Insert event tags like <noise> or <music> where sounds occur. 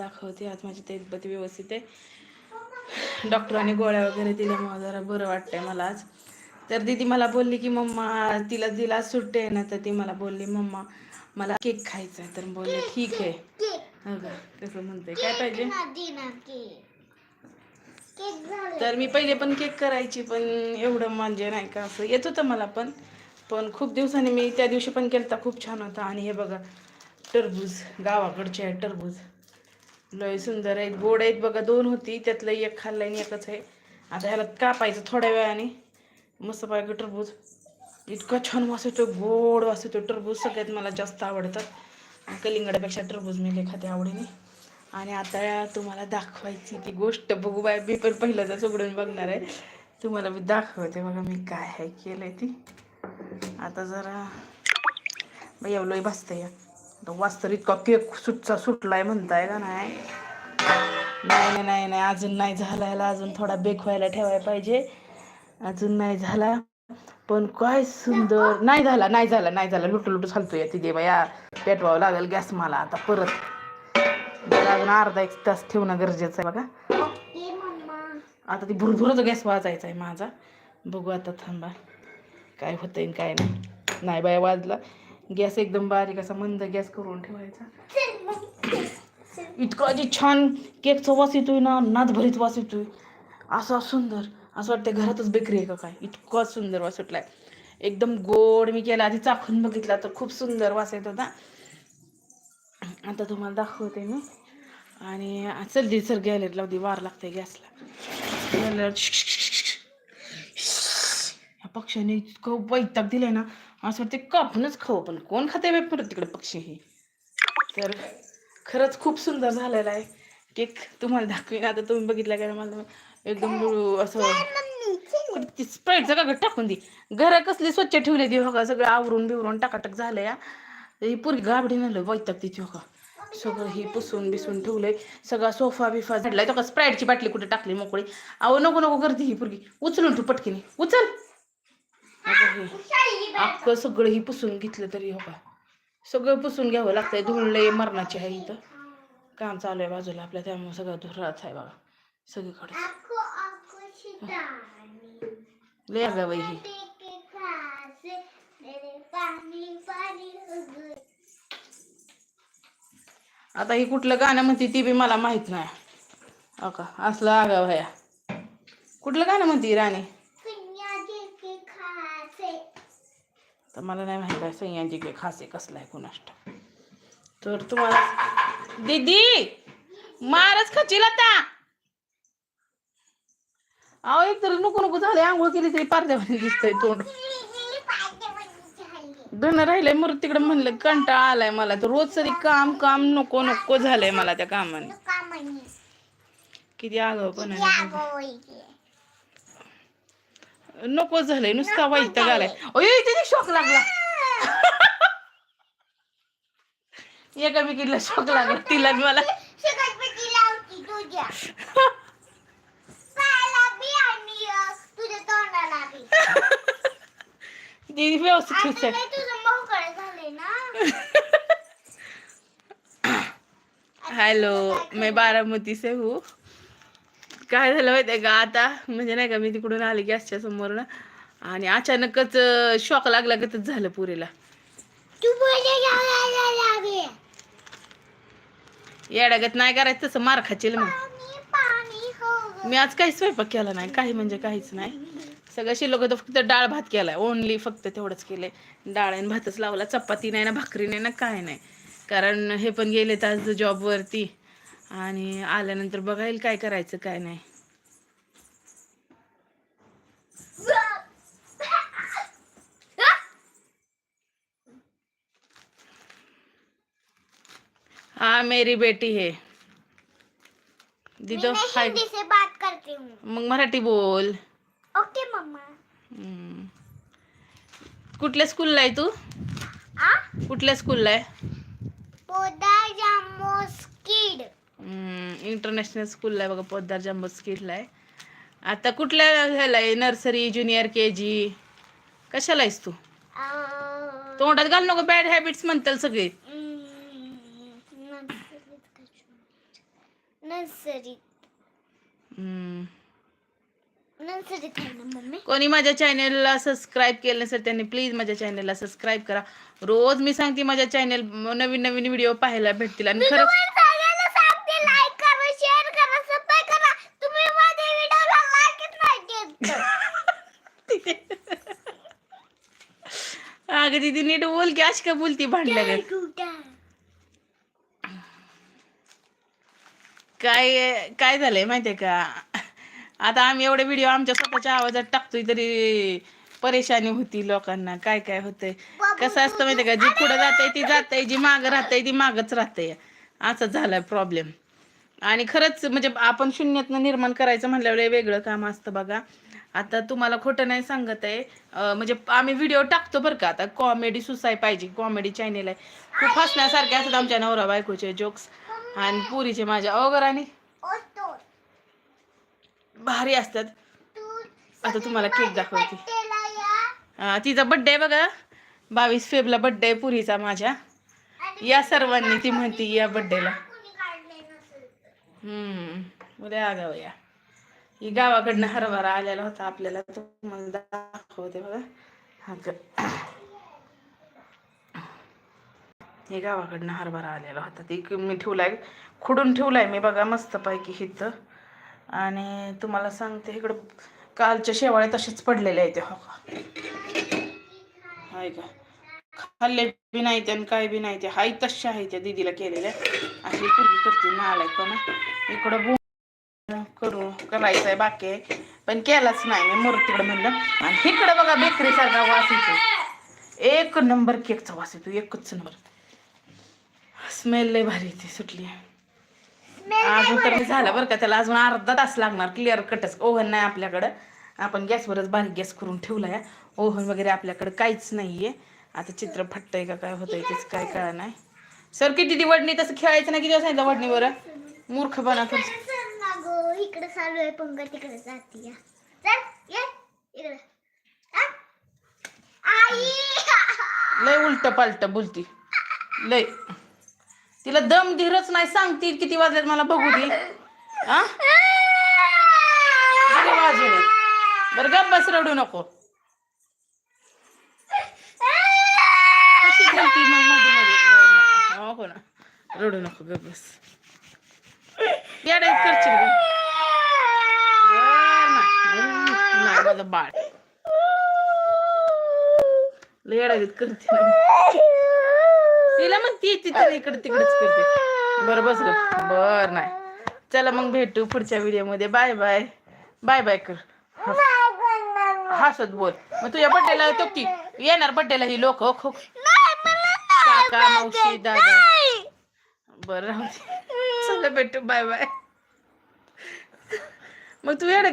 दाखवते. आज माझी तब्येत व्यवस्थित आहे. डॉक्टरांनी गोळ्या वगैरे दिल्यामुळे जरा बरं वाटतंय मला आज. तर दीदी मला बोलली की मम्मा तिला दिला सुट्टे आहे ना तर ती मला बोलली मम्मा मला केक खायचा आहे तर बोलले ठीक आहे. हो कसं म्हणते काय पाहिजे? तर मी पहिले पण केक करायची पण एवढं म्हणजे नाही का असं येत होतं मला पण. पण खूप दिवसांनी मी त्या दिवशी पण केलता खूप छान होता. आणि हे बघा टरबूज गावाकडचे आहे टरबूज. लय सुंदर आहेत. गोड आहेत बघा दोन होती. त्यातलं एक खाल्लं आणि एकच आहे. आता ह्याला कापायचं थोड्या वेळाने. मस्त पाहिजे टरबूज. इतका छान वास येतो गोड वास येतो टरबूज सगळ्यात मला जास्त आवडतात. कलिंगडापेक्षा टरबूज मी लेखाते आवडीने. आणि आता तुम्हाला दाखवायची ती गोष्ट बघू बाय. मी पण पहिल्यांदाच उघडून बघणार आहे. तुम्हाला मी दाखवते बघा मी काय आहे केलंय ती. आता जरा बाई एवढं भासतं या आता वास तर इतका केक सुटचा सुटलाय म्हणताय का नाही? नाही नाही नाही नाही अजून नाही झाला याला अजून थोडा बेक व्हायला ठेवायला पाहिजे. अजून नाही झाला. पण काय सुंदर नाही झाला नाही झाला नाही झाला. लुटू लुटू चालतोय ती दे बाया. पेटवावं लागेल गॅस मला आता परत. मला अजून अर्धा एक तास ठेवणं गरजेचं आहे बघा. आता ती भुरभुरच गॅस वाजायचा आहे माझा. बघू आता थांबा. काय होतंय काय नाही. नाही बाया वाजला. गॅस एकदम बारीक असा मंद गॅस करून ठेवायचा. इतका आधी छान केकचा वास येतोय ना नादभरीत वास येतोय. असा सुंदर असं वाटतं घरातच बेकरी आहे का काय? इतका सुंदर वास सुटलाय. एकदम गोड मी केला आधी चाखून बघितला तर खूप सुंदर वास येत होता. आता तुम्हाला दाखवते मी. आणि चल दे सर गॅलरीत लावते वार लागते गॅसला. गॅलरीत ह्या पक्ष्याने इतकं वैताग दिलंय ना असं वाटते कापूनच खाऊ पण कोण खाते बाई परत तिकडे पक्षी हे? तर खरंच खूप सुंदर झालेला आहे. केक तुम्हाला दाखवेन. आता तुम्ही बघितला का मला एकदम असं ती स्प्राईटचं का टाकून दे. घर कसली स्वच्छ ठेवली ती हो का? सगळं आवरून बिवरून टाकाटक झालं या ही पुरी गाबडी नेलं वैताग तिची हो का? सगळं ही पुसून बिसून ठेवलंय. सगळा सोफा बिफा झाडलाय. तो का स्प्राईटची बाटली कुठे टाकली मोकळी? अहो नको नको गर्दी ही पुरगी. उचलून तू पटकीने. उचल! हे. अख्खं सगळं ही पुसून घेतलं तरी हो का सगळं पुसून घ्यावं लागतंय. धूळ लय मरणाची आहे इथं. काम चालू आहे बाजूला आपल्या त्यामुळे सगळं धुराच आहे बघा. सगळीकडे. लय अगं ही. आता ही कुठलं गाणं म्हणते ती बी मला माहीत नाही. अका असलं आगाव ह्या कुठलं गाणं म्हणते राणी? तर मला नाही माहीत आहे सह्यांची के खासे कसला आहे कुणाष्ट तर तुम्हाला दीदी मारच खचील आता. अहो एक तर नको नको झाले आंघोळ केली तरी पारद्यावर दिसतंय तोंड. धन राहिलंय मग तिकडे म्हणलं कंटाळा आलाय मला. तर रोज तरी काम काम नको नको झालंय मला त्या कामाने. किती आगाव पण नको झालंय नुसता वाईट आलाय अय तिथे शॉक लागला. <laughs> एका विकेटला शॉक लागला. <laughs> तिला मला. ती <laughs> व्यवस्थित. हॅलो मी बारामती से हूँ. काय झालं माहिती आहे का? आता म्हणजे नाही का मी तिकडून आले गॅसच्या समोरनं आणि अचानकच शॉक लागला गतच झालं पुरीला. येडागत नाही करायचं तसं मार खाचील मग. मी आज काही स्वयंपाक केला नाही काही म्हणजे काहीच नाही. सगळं शिल्लक होतं फक्त डाळ भात केलाय. ओनली फक्त तेवढंच केलंय. डाळ आणि भातच लावला चपाती नाही ना भाकरी नाही ना काय नाही. कारण हे पण गेलेत आज जॉबवरती आणि आल्यानंतर बघायला काय करायचं काय नाही. हाँ मेरी बेटी है. दीदो हाय. से बात करती हूँ मग मराठी बोल. ओके मम्मा. कुठल्या स्कूलला आहे तू? कुठल्या स्कूलला आहे? पोदा इंटरनॅशनल स्कूलला आहे बघा पोद्दार जम्बो स्किटला आहे. आता कुठल्या ह्याला आहे? नर्सरी ज्युनियर के जी कशाला आहेस तू? तोंडात घाल नको बॅड हॅबिट्स म्हणतात सगळे. नर्सरी. हम्म. कोणी माझ्या चॅनेलला सबस्क्राईब केलं नसेल त्यांनी प्लीज़ माझ्या चॅनेलला सबस्क्राईब करा. रोज मी सांगते माझ्या चॅनेल नवीन नवीन व्हिडिओ पाहायला भेटतील. आणि खरंच अगं दीदी नीट बोल की अशी का बोलती भांडल्या? काय काय झालंय माहितीये का? आता आम्ही एवढे व्हिडिओ आमच्या स्वतःच्या आवाजात टाकतोय तरी परेशानी होती लोकांना. काय काय होतंय? कसं असतं माहितीये का? जी पुढे जाते ती जाते जी मागं राहते ती मागच राहते असं झालाय प्रॉब्लेम आणि खरंच म्हणजे आपण शून्यातनं निर्माण करायचं म्हणल्यावर वेगळं काम असतं बघा. आता तुम्हाला खोटं नाही सांगत आहे. म्हणजे आम्ही व्हिडिओ टाकतो बरं का. आता कॉमेडी सुसाय पाहिजे. कॉमेडी चॅनेल आहे. खूप हसण्यासारखे असतात आमच्या नवरा बायकोचे जोक्स आणि पुरीचे माझ्या. अवघर आणि भारी असतात. आता तुम्हाला केक दाखवते. तिचा बड्डे आहे बघा. बावीस फेबला बड्डे आहे पुरीचा माझ्या. या सर्वांनी ती म्हणती या बड्डेला हम्म उद्या आगाव या ही गावाकडनं हरभरा आलेला होता आपल्याला तुम्हाला दाखवते बघा. हा हे गावाकडनं हरभरा आलेला होता. ती मी ठेवलाय खुडून ठेवलाय मी बघा मस्त पैकी हिथं. आणि तुम्हाला सांगते इकडं कालच्या शेवाळे तसेच पडलेले आहेत. हो का? हाय का? खाल्ले बी नाही आणि काय बी नाही ते हाय तशा आहे त्या दिदीला केलेल्या. अशी पूर्वी करते नालाय पण. इकडं करू. करायचं आहे बाकी आहे. पण केलाच नाही. मी मरू तिकडं म्हणलं. आणि इकडं बघा बेकरी सारखा वास येतो एक नंबर केकचा वास येतो एकच नंबर. स्मेल लय भारी येते सुटली. अजून तर झालं बरं का. त्याला अजून अर्धा तास लागणार. क्लिअर कटच ओव्हन नाही आपल्याकडं. आपण गॅसवरच बारीक गॅस करून ठेवलाय. ओव्हन वगैरे आपल्याकडं काहीच नाहीये. आता चित्र फटतंय का काय होतंय तेच काय कळा नाही. सर किती ती वडणी तसं खेळायचं नाही? किती सांगितलं वडणी बरं मूर्खपणा कर चालू आहे पंग तिकडे जाते. या. चल ये. इकडे. आई! लय उलट पालट बोलती. लय. तिला दम धीरच नाही सांगती किती वाजल्यात मला बघू दे. आ किती वाजले बरं बस रडू नको. कशी हो, हो ना. रडू नको गप बस. येड्यात करशील गं. वर ना. नाही माझं बाळ. लय करते. ना. तिला मग ती तिथे इकडे तिकडेच करते. बरं बस ग बर नाही. चला मग भेटू पुढच्या व्हिडिओमध्ये. Bye bye. बाय बाय कर. हसत बोल. मग तुझ्या बड्डेला तो की येणार बड्डेला ही लोक हो खो काका मावशी दादा. बरं राहू चला भेटू. Bye bye. मग तू येणार